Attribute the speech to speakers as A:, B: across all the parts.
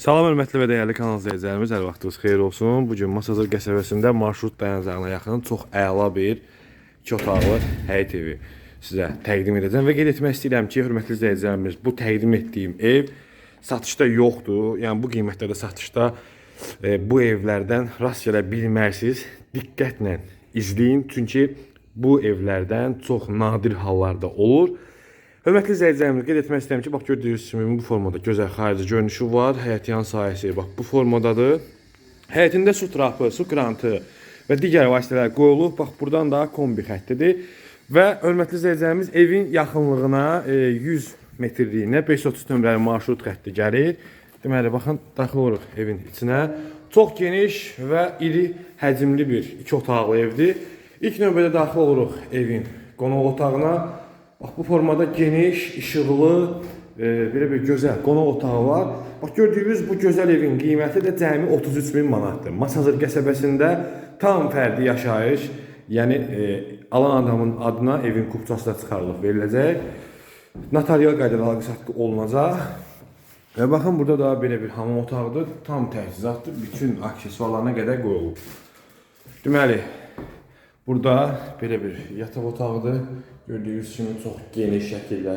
A: Salam hörmətli və dəyərli kanal izləyicilərimiz, hər vaxtınız xeyir olsun. Bu gün Masazır qəsəbəsində marşrut dayanacağına yaxın çox əla bir iki otaqlı həyət evi sizə təqdim edəcəm və qeyd etmək istəyirəm ki, hörmətli izləyicilərimiz, bu təqdim etdiyim ev satışda yoxdur. Yəni bu qiymətlərdə satışda e, bu evlərdən rast gələ bilmərsiniz. Diqqətlə izləyin, çünki bu evlərdən çox nadir hallarda olur. Hörmətli izləyicilərimiz, qeyd etmək istəyirəm ki, bax gördüyünüz kimi bu formada gözəl xarici görünüşü var. Həyətyan sahəsi bax bu formadadır. Həyətində su trapı, su krantı və digər vasitələr qoyulub. Bax buradan da kombi xəttidir. Və hörmətli izləyicilərimiz evin yaxınlığına e, 100 metrliyinə 530 nömrəli marşrut xətti gəlir. Deməli, baxın, daxil oluruq evin içinə. Çox geniş və iri həcmli bir iki otaqlı evdir. İlk növbədə daxil oluruq evin qonaq otağına. Bax bu formada geniş, işıqlı, e, belə bir gözəl qonaq otağı var. Bax gördüyünüz bu gözəl evin qiyməti də cəmi 33 min manatdır. Masazır qəsəbəsində tam fərdi yaşayış, yəni e, alan adamın adına evin kupçası da çıxarılıb veriləcək. Notarial qaydada alqı-satqı olunacaq. Və baxın burada da belə bir hamam otağıdır. Tam təchizatdır. Bütün aksesuarlarına qədər qoyulub. Deməli, burada belə bir yataq otağıdır. Gördüyünüz kimi çox geniş şəkildə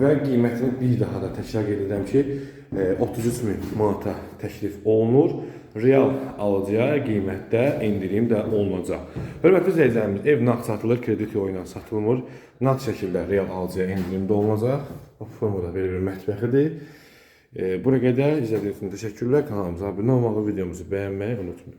A: və qiymətini bir daha da təkrar edirəm ki, e, 33 min manata təklif olunur. Real alıcıya qiymətdə endirim də olunacaq. Hörmətli izləyicilərimiz, ev nağd satılır, kredit yolu ilə satılmır. Nağd şəkildə real alıcıya endirim də olunacaq. Formada belə bir mətbəxidir. E, bura qədər izlədiyiniz üçün təşəkkürlər. Kanalımıza abunə olmağı, videomuzu bəyənməyi unutmayın.